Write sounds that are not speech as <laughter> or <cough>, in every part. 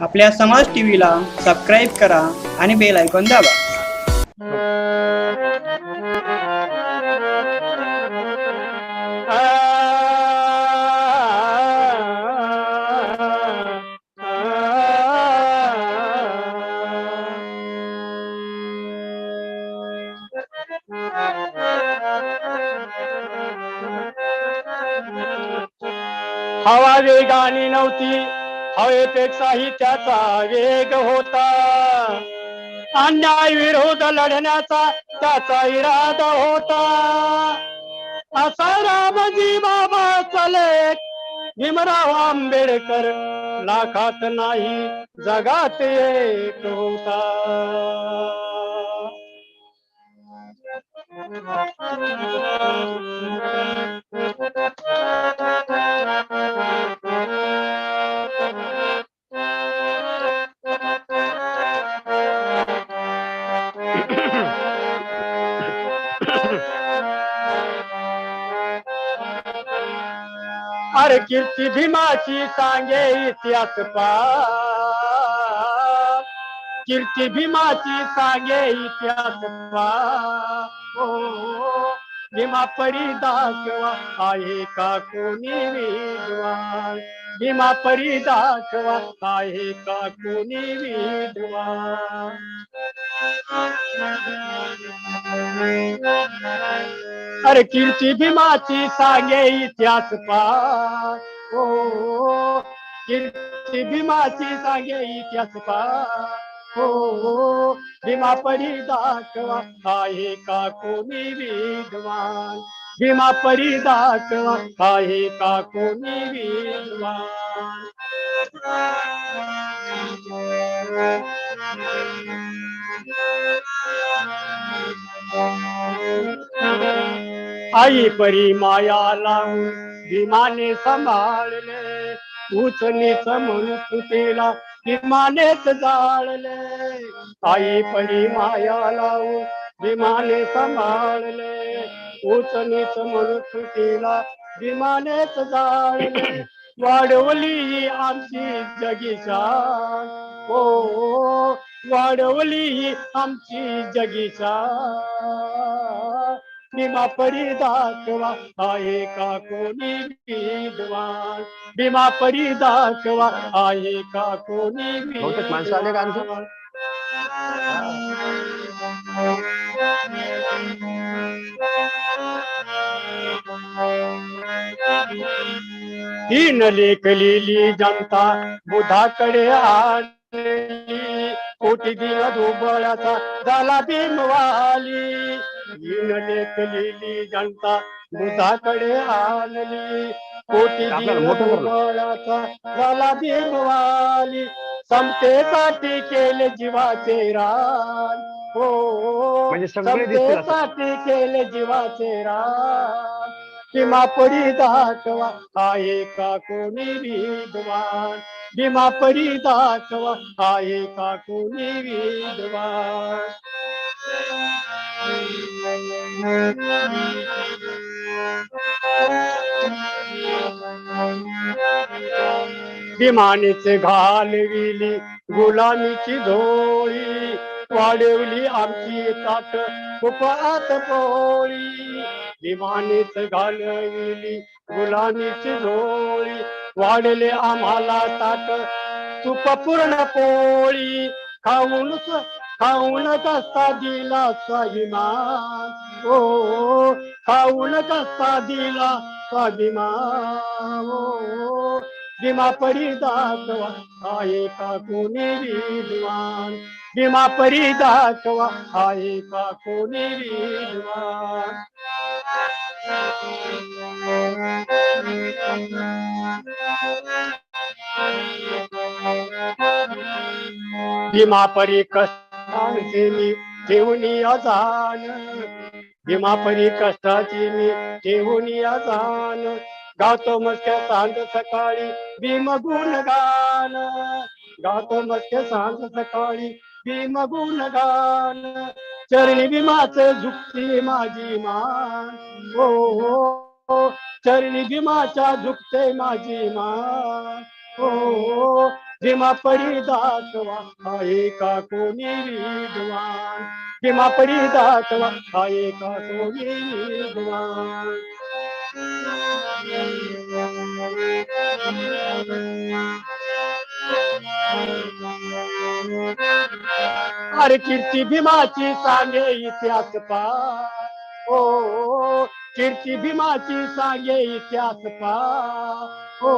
आपल्या समाज टीव्हीला सबस्क्राईब करा आणि बेल ऐकून दाबा. हवा वेगाने नव्हती. हवेपेक्षाही त्याचा वेग होता. अन्याय विरोध लढण्याचा त्याचा इरादा होता. असा रामजी बाबा चले. भीमराव आंबेडकर लाखात नाही जगात एक होता. <laughs> अरे कीर्ती भीमाची सांगे इतिहास पा. कीर्ती भीमाची सांगे इतिहास पा. ओ भीमा परी दाखवा आहे का कोणी विद्वान? भीमा परी दाखवा आहे का कोणी विद्वान? अरे कीर्ती भीमाची सांगे इतिहास पा ओ कीर्ती भीमाची सांगे इतिहास पा हो भीमा परी दाखवा आहे का कोणी विद्वान? भीमा परी दाखवा आहे का कोणी विद्वान? आई परी माया लावून भीमाने सांभाळले उचनीच म्हणून भीमानेच जाळले. आई परी माया लावून भीमाने सांभाळले उचनीच म्हणून तुटीला भीमानेच जाळले. वाढवली आमची जगीचा हो वाढवली आमची जगीचा भीमा परी दाखवा आहे का कोणी विद्वान भीमा परी दाखवा आहे का कोणी माणसं आले का आणखी? विद्वान? तीन लेखलेली जनता बुधाकडे आली कोटी दिन दुबळाचा झाला भीमवाली तीन लेखलेली जनता बुधाकडे आली कोटी करू. दुबळाचा झाला भीमवाली समतेसाठी केले जीवाचे रान. हो म्हणजे. समतेसाठी केले जीवाचे रान. भीमा परी दाखवा आहे का कोणी विद्वान. भीमा परी दाखवा आहे का कोणी विधवा? भीमानेच घालविली गुलामीची धोळी वाढवली आमची ताट कुपात पोळी. भीमानेच घालविली गुलामीची झोळी वाढले आम्हाला ताट. तुप पूर्ण पोळी खाऊन खाऊन कसा दिला स्वाभिमान. हो, ओ खाऊन कसा दिला स्वाभिमान. ओ भीमा परी दाखवा आहे का कोणी विद्वान? भीमा परी दाखवा आहे का कोणी विद्वान? भीमा परी कष्टांचे मी ठेवणी अजान. भीमा परी कष्टाची मी ठेवणी अजान. गातो मस्त्या सांज सकाळी भीम गुण गान. गातो मस्त्या सांज सकाळी भीम गुण गान. चरणी भीमाच झुकती माझी मान. हो हो. चरणी भीमाच्या झुकते माझी मान. हो, हो. भीमा पडी दाखवा आहे का कोणी विद्वान? भीमा पडी दाखवा आहे का कोणी विद्वान? अरे कीर्ती भीमाची सांगे इतिहास पा. ओ कीर्ती भीमाची सांगे इतिहास पा. ओ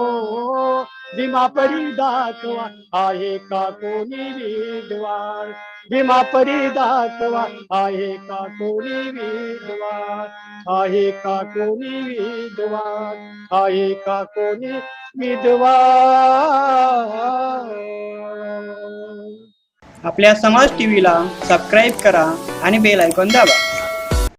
भीमा परी दाखवा आहे का कोणी विद्वान? भीमा परी दाखवा आहे का कोणी विद्वान? आहे का कोणी विद्वान? आहे का कोणी विद्वान? आपल्या समाज टीव्हीला सबस्क्राईब करा आणि बेल ऐकून दाबा.